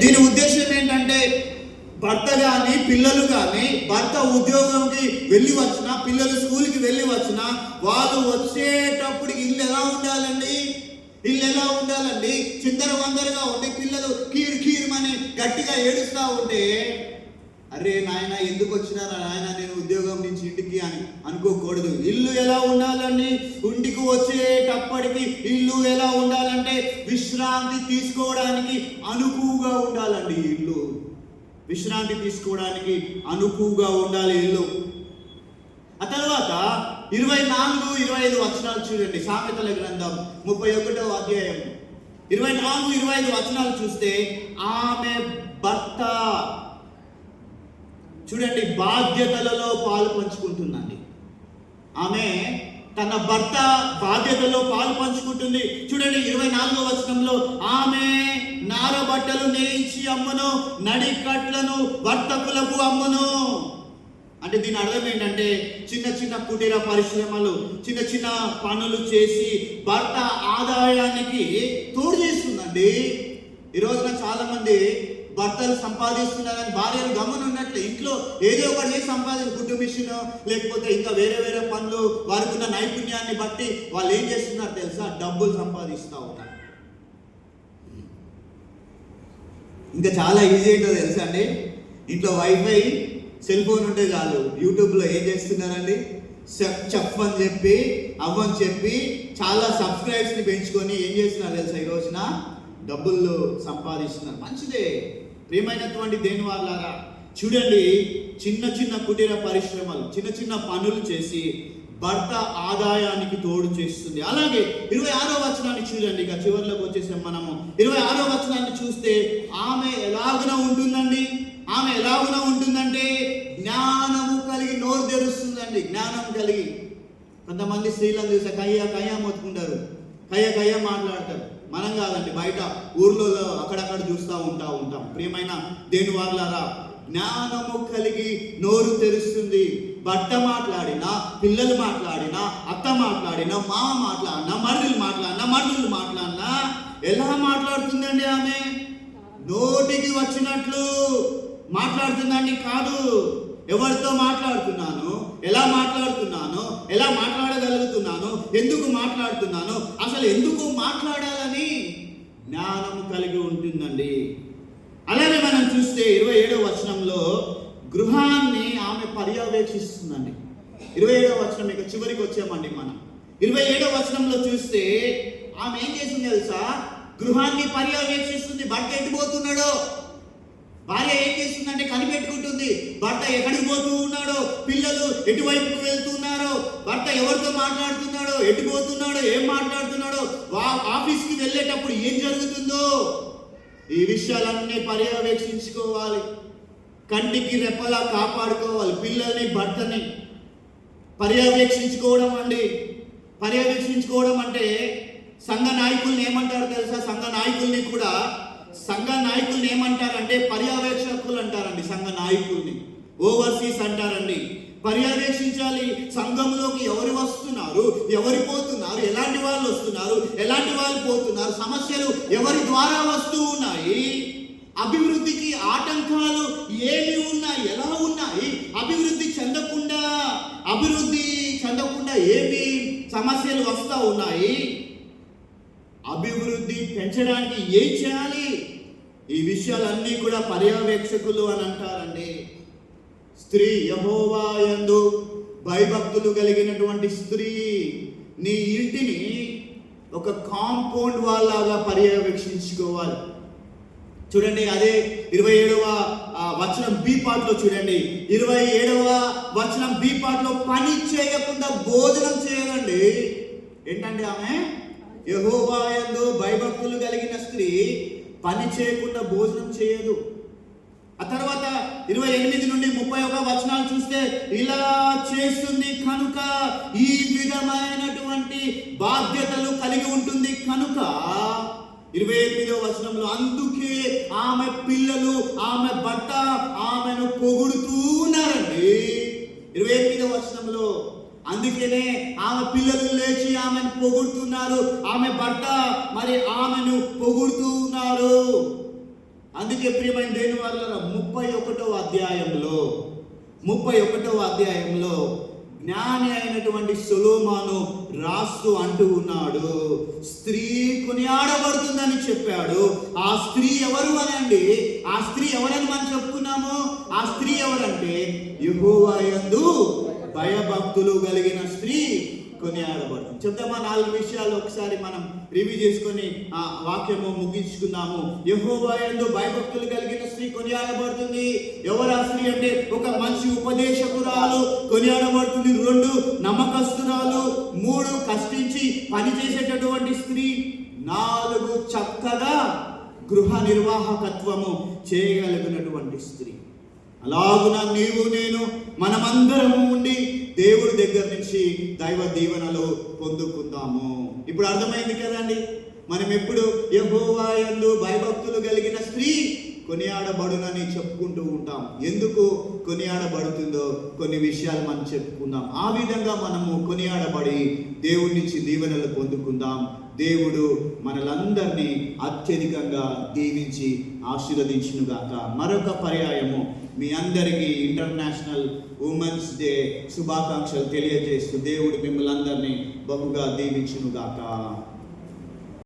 దీని ఉద్దేశం ఏంటంటే భర్త కానీ పిల్లలు కానీ భర్త ఉద్యోగంకి వెళ్ళి వచ్చిన పిల్లలు స్కూల్కి వెళ్ళి వచ్చిన వాళ్ళు వచ్చేటప్పుడు ఇల్లు ఎలా ఉండాలండి? ఇల్లు ఎలా ఉండాలండి? చిందర వందరగా ఉండి పిల్లలు కీర్ కీర్మని గట్టిగా ఏడుస్తూ ఉంటే అరే నాయన ఎందుకు వచ్చినారా నాయన? నేను ఉద్యోగం నుంచి ఇంటికి అని అనుకోకూడదు. ఇల్లు ఎలా ఉండాలండి? ఇంటికి వచ్చేటప్పటికి ఇల్లు ఎలా ఉండాలంటే విశ్రాంతి తీసుకోవడానికి అనుకువగా ఉండాలండి ఇల్లు. విశ్రాంతి తీసుకోవడానికి అనుకువగా ఉండాలి ఇల్లు. ఆ తర్వాత ఇరవై నాలుగు ఇరవై ఐదు వచనాలు చూడండి. సామెతల గ్రంథం ముప్పై ఒకటో అధ్యాయం. ఇరవై నాలుగు ఇరవై ఐదు వచనాలు చూస్తే ఆమె భర్త చూడండి బాధ్యతలలో పాలు పంచుకుంటుందండి. ఆమె తన భర్త బాధ్యతలో పాలు పంచుకుంటుంది. చూడండి ఇరవై నాలుగో వచనంలో ఆమె నార బట్టలు నేయించి అమ్మును నడికట్లను వర్తకులకు అమ్మును. అంటే దీని అర్థం ఏంటంటే చిన్న చిన్న కుటీర పరిశ్రమలు చిన్న చిన్న పనులు చేసి భర్త ఆదాయానికి తోడు చేస్తుందండి. ఈ రోజున భర్తలు సంపాదిస్తున్నారని భార్యలు గమనున్నట్లు ఇంట్లో ఏదో ఒకటి చేసి సంపాదించి గుడ్డు మిషన్ లేకపోతే ఇంకా వేరే వేరే పనులు వారికి ఉన్న నైపుణ్యాన్ని బట్టి వాళ్ళు ఏం చేస్తున్నారు తెలుసా? డబ్బులు సంపాదిస్తూ ఉన్నారు. ఇంకా చాలా ఈజీ ఏంటో తెలుసా అండి? ఇంట్లో వైఫై సెల్ ఫోన్ ఉంటే చాలు. యూట్యూబ్లో ఏం చేస్తున్నారండి? చెప్ అని చెప్పి అవ్వని చెప్పి చాలా సబ్స్క్రైబ్స్ని పెంచుకొని ఏం చేస్తున్నారు తెలుసా ఈ రోజున? డబ్బులు సంపాదిస్తున్నారు. మంచిదే. ప్రియమైనటువంటి దేని వాళ్ళారా? చూడండి చిన్న చిన్న కుటీర పరిశ్రమలు చిన్న చిన్న పనులు చేసి భర్త ఆదాయానికి తోడు చేస్తుంది. అలాగే ఇరవై ఆరో వచనాన్ని చూడండి ఇక చివరిలోకి వచ్చేసాం మనము. ఇరవై ఆరో వచనాన్ని చూస్తే ఆమె ఎలాగున ఉంటుందండి? ఆమె ఎలాగున ఉంటుందంటే జ్ఞానము కలిగి నోరు తెరుస్తుందండి జ్ఞానం కలిగి. కొంతమంది స్త్రీలను చూస్తే కయ్య కయ్య మొత్తుకుంటారు. కయ్య కయ్య మాట్లాడతారు. మనం కాదండి బయట ఊర్లలో అక్కడక్కడ చూస్తూ ఉంటా ఉంటాం. ప్రియమైన దేని వాళ్ళారా జ్ఞానము కలిగి నోరు తెరుస్తుంది. భర్త మాట్లాడినా పిల్లలు మాట్లాడినా అత్త మాట్లాడినా మామ మాట్లాడినా మరుదులు మాట్లాడినా మరుదులు మాట్లాడినా ఎలా మాట్లాడుతుందండి ఆమె? నోటికి వచ్చినట్లు మాట్లాడుతుందండి కాదు. ఎవరితో మాట్లాడుతున్నాను ఎలా మాట్లాడుతున్నాను ఎలా మాట్లాడగలుగుతున్నాను ఎందుకు మాట్లాడుతున్నాను? అసలు ఎందుకు మాట్లాడాలని జ్ఞానం కలిగి ఉంటుందండి. అలానే మనం చూస్తే ఇరవై ఏడవ వచనంలో గృహాన్ని ఆమె పర్యవేక్షిస్తుందండి. ఇరవై ఏడవ వచనం ఇక చివరికి వచ్చామండి మనం. ఇరవై ఏడవ వచనంలో చూస్తే ఆమె ఏం చేసింది తెలుసా? గృహాన్ని పర్యవేక్షిస్తుంది. భర్త ఎటు పోతున్నాడో? కనిపెట్టుకుంటుంది భర్త ఎక్కడికి పోతూ ఉన్నాడో పిల్లలు ఎటువైపుకు వెళ్తున్నారో భర్త ఎవరితో మాట్లాడుతున్నాడో ఎటు పోతున్నాడో ఏం మాట్లాడుతున్నాడో వా ఆఫీస్కి వెళ్ళేటప్పుడు ఏం జరుగుతుందో ఈ విషయాలన్నీ పర్యవేక్షించుకోవాలి. కంటికి రెప్పలా కాపాడుకోవాలి. పిల్లల్ని భర్తని పర్యవేక్షించుకోవడం అండి. పర్యవేక్షించుకోవడం అంటే సంఘ నాయకుల్ని ఏమంటారు తెలుసా? సంఘ నాయకుల్ని కూడా సంఘ నాయకుల్ని ఏమంటారంటే పర్యవేక్షకులు అంటారండి సంఘ నాయకుల్ని. ఓవర్సీస్ అంటారండి. పర్యవేక్షించాలి. సంఘంలోకి ఎవరు వస్తున్నారు? ఎవరు పోతున్నారు? ఎలాంటి వాళ్ళు వస్తున్నారు? ఎలాంటి వాళ్ళు పోతున్నారు? సమస్యలు ఎవరి ద్వారా వస్తూ ఉన్నాయి? అభివృద్ధికి ఆటంకాలు ఏమి ఉన్నాయి? ఎలా ఉన్నాయి? అభివృద్ధి చెందకుండా అభివృద్ధి చెందకుండా ఏమి సమస్యలు వస్తూ ఉన్నాయి? అభివృద్ధి పెంచడానికి ఏం చేయాలి? ఈ విషయాలన్నీ కూడా పర్యవేక్షకులు అని అంటారండి. స్త్రీ యహోవా ఎందు భయభక్తులు కలిగినటువంటి స్త్రీ నీ ఇంటిని ఒక కాంపౌండ్ వాళ్ళలాగా పర్యవేక్షించుకోవాలి. చూడండి అదే ఇరవై ఏడవ వచనం బి పాటలో చూడండి. ఇరవై ఏడవ వచనం బి పాటలో పని చేయకుండా భోజనం చేయదండి ఏంటండి ఆమె? యహోవాయందు భయభక్తులు కలిగిన స్త్రీ పని చేయకుండా భోజనం చేయదు. ఆ తర్వాత ఇరవై ఎనిమిది నుండి ముప్పై ఒక వచనాలు చూస్తే ఇలా చేస్తుంది కనుక ఈ విధమైనటువంటి బాధ్యతలు కలిగి ఉంటుంది కనుక ఇరవై ఎనిమిదో వచనంలో అందుకే ఆమె పిల్లలు ఆమె బట్ట ఆమెను పొగుడుతూ ఉన్నారండి. ఇరవై ఎనిమిదో వచనంలో అందుకనే ఆమె పిల్లలు లేచి ఆమెను పొగుడుతున్నారు. ఆమె భర్త మరి ఆమెను పొగుడుతూ ఉన్నారు అందుకే ప్రియమైన దేని వల్ల ముప్పై ఒకటో అధ్యాయంలో ముప్పై ఒకటో అధ్యాయంలో జ్ఞాని అయినటువంటి సులోమాను రాస్తూ అంటూ ఉన్నాడు స్త్రీ కొనియాడబడుతుందని చెప్పాడు. ఆ స్త్రీ ఎవరు అనండి ఆ స్త్రీ ఎవరని మనం చెప్పుకున్నాము? ఆ స్త్రీ ఎవరంటే యెహోవా యందు భయభక్తులు కలిగిన స్త్రీ కొనియాడబడుతుంది. చెప్తామా నాలుగు విషయాలు ఒకసారి మనం రివ్యూ చేసుకొని ఆ వాక్యము ముగించుకుందాము. యెహోవా యందు భయభక్తులు కలిగిన స్త్రీ కొనియాడబడుతుంది. ఎవరు ఆ స్త్రీ అంటే? ఒక మంచి ఉపదేశకురాలు కొనియాడబడుతుంది. రెండు నమ్మకస్తురాలు. మూడు కష్టించి పని చేసేటటువంటి స్త్రీ. నాలుగు చక్కగా గృహ నిర్వాహకత్వము చేయగలిగినటువంటి స్త్రీ. అలాగున నీవు నేను మనమందరము ఉండి దేవుడి దగ్గర నుంచి దైవ దీవెనలు పొందుకుందాము. ఇప్పుడు అర్థమైంది కదండి? మనం ఎప్పుడు యహోవాయందు భయభక్తులు కలిగిన స్త్రీ కొనియాడబడునని చెప్పుకుంటూ ఉంటాం. ఎందుకు కొనియాడబడుతుందో కొన్ని విషయాలు మనం చెప్పుకుందాం. ఆ విధంగా మనము కొనియాడబడి దేవుడి నుంచి దీవెనలు పొందుకుందాం. దేవుడు మనలందరినీ అత్యధికంగా దీవించి ఆశీర్వదించునుగాక. మరొక పర్యాయము మీ అందరికీ ఇంటర్నేషనల్ ఉమెన్స్ డే శుభాకాంక్షలు తెలియజేస్తూ దేవుడు మిమ్మల్ని అందరినీ బహుగా దీవించునుగాక.